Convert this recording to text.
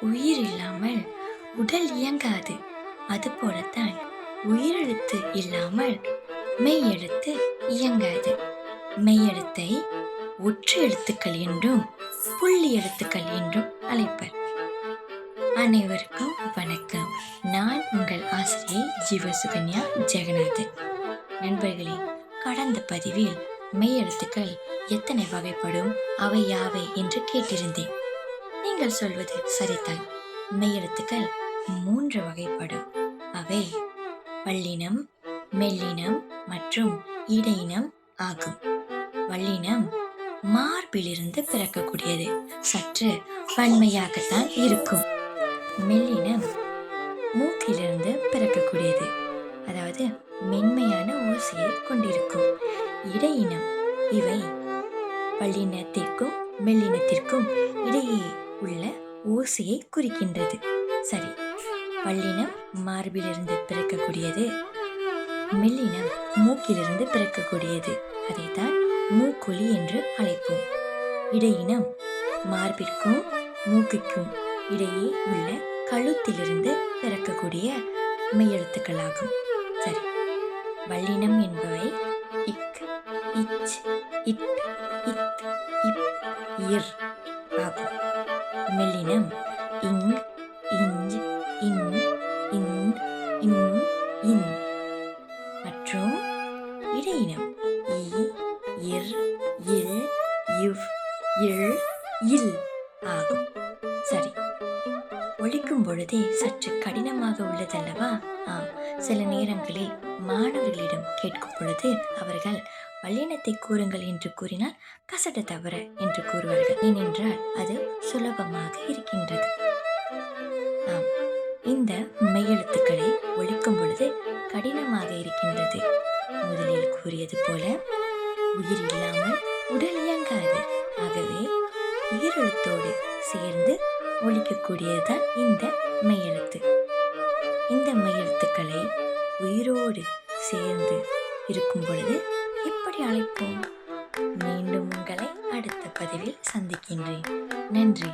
உயிர் இல்லாமல் உடல் இயங்காது. அதுபோலத்தான் உயிரெழுத்து இல்லாமல் மெய்யெழுத்து இயங்காது. மெய்யெழுத்தை ஒற்று எழுத்துக்கள் என்றும் புள்ளி எழுத்துக்கள் என்றும் அழைப்பர். அனைவருக்கும் வணக்கம். நான் உங்கள் ஆசிரியை ஜீவசுகன்யா ஜெகநாதன். நண்பர்களே கடந்த பதிவில் மெய்யெழுத்துக்கள் எத்தனை வகைப்படும் அவை யாவை என்று கேட்டிருந்தேன். நீங்கள் சொல்வது சரிதான். மெய்யெழுத்துக்கள் மூன்று வகைப்படும். அவை வல்லினம் மெல்லினம் மற்றும் இடையினம் ஆகும். வல்லினம் மார்பிலிருந்து பிறக்கக்கூடியது. சற்று வன்மையாகத்தான் இருக்கும். மெல்லினம் மூக்கிலிருந்து பிறக்கக்கூடியது. அதாவது மென்மையான ஓசையை கொண்டிருக்கும். இடையினம் இவை வல்லினத்திற்கும் மெல்லினத்திற்கும் இடையே உள்ள ஓசையை குறிக்கின்றது. சரி வல்லினம் மார்பிலிருந்து பிறக்கக்கூடியது. மெல்லினம் மூக்கிலிருந்து பிறக்கக்கூடியது. அதைத்தான் மூக்கொலி என்று அழைப்போம். இடையினம் மார்பிற்கும் மூக்குக்கும் இடையே உள்ள கழுத்திலிருந்து பிறக்கக்கூடிய மெய்யெழுத்துக்களாகும் சரி வல்லினம் என்பவை இச் இட் இத் இப் இர் ஆகும் மெல்லினம் இங் இஞ்ச் இன் இன் இம் இன். மற்றும் இடையினம் இ இர் இல் இவ் இல் இல் ஆகும். சரி. ஒழிக்கும் பொழுதே சற்று கடினமாக உள்ளதல்லவா? ஆம். சில நேரங்களில் மாணவர்களிடம் கேட்கும் பொழுது அவர்கள் வல்லினத்தை கூறுங்கள் என்று கூறினால் கசட தவிர என்று கூறுவார்கள். ஏனென்றால் அது சுலபமாக இருக்கின்றது. ஆம் இந்த மெய்யெழுத்துக்களை ஒழிக்கும் பொழுது கடினமாக இருக்கின்றது. முதலில் கூறியது போல உயிர் இல்லாமல் உடல் இயங்காது. ஆகவே உயிரெழுத்தோடு சேர்ந்து ஒழிக்கக்கூடியதுதான் இந்த மெய்யெழுத்து. இந்த மெய்யெழுத்துக்களை உயிரோடு சேர்ந்து இருக்கும் பொழுது எப்படி அழைப்போம். மீண்டும் உங்களை அடுத்த பதிவில் சந்திக்கின்றேன். நன்றி.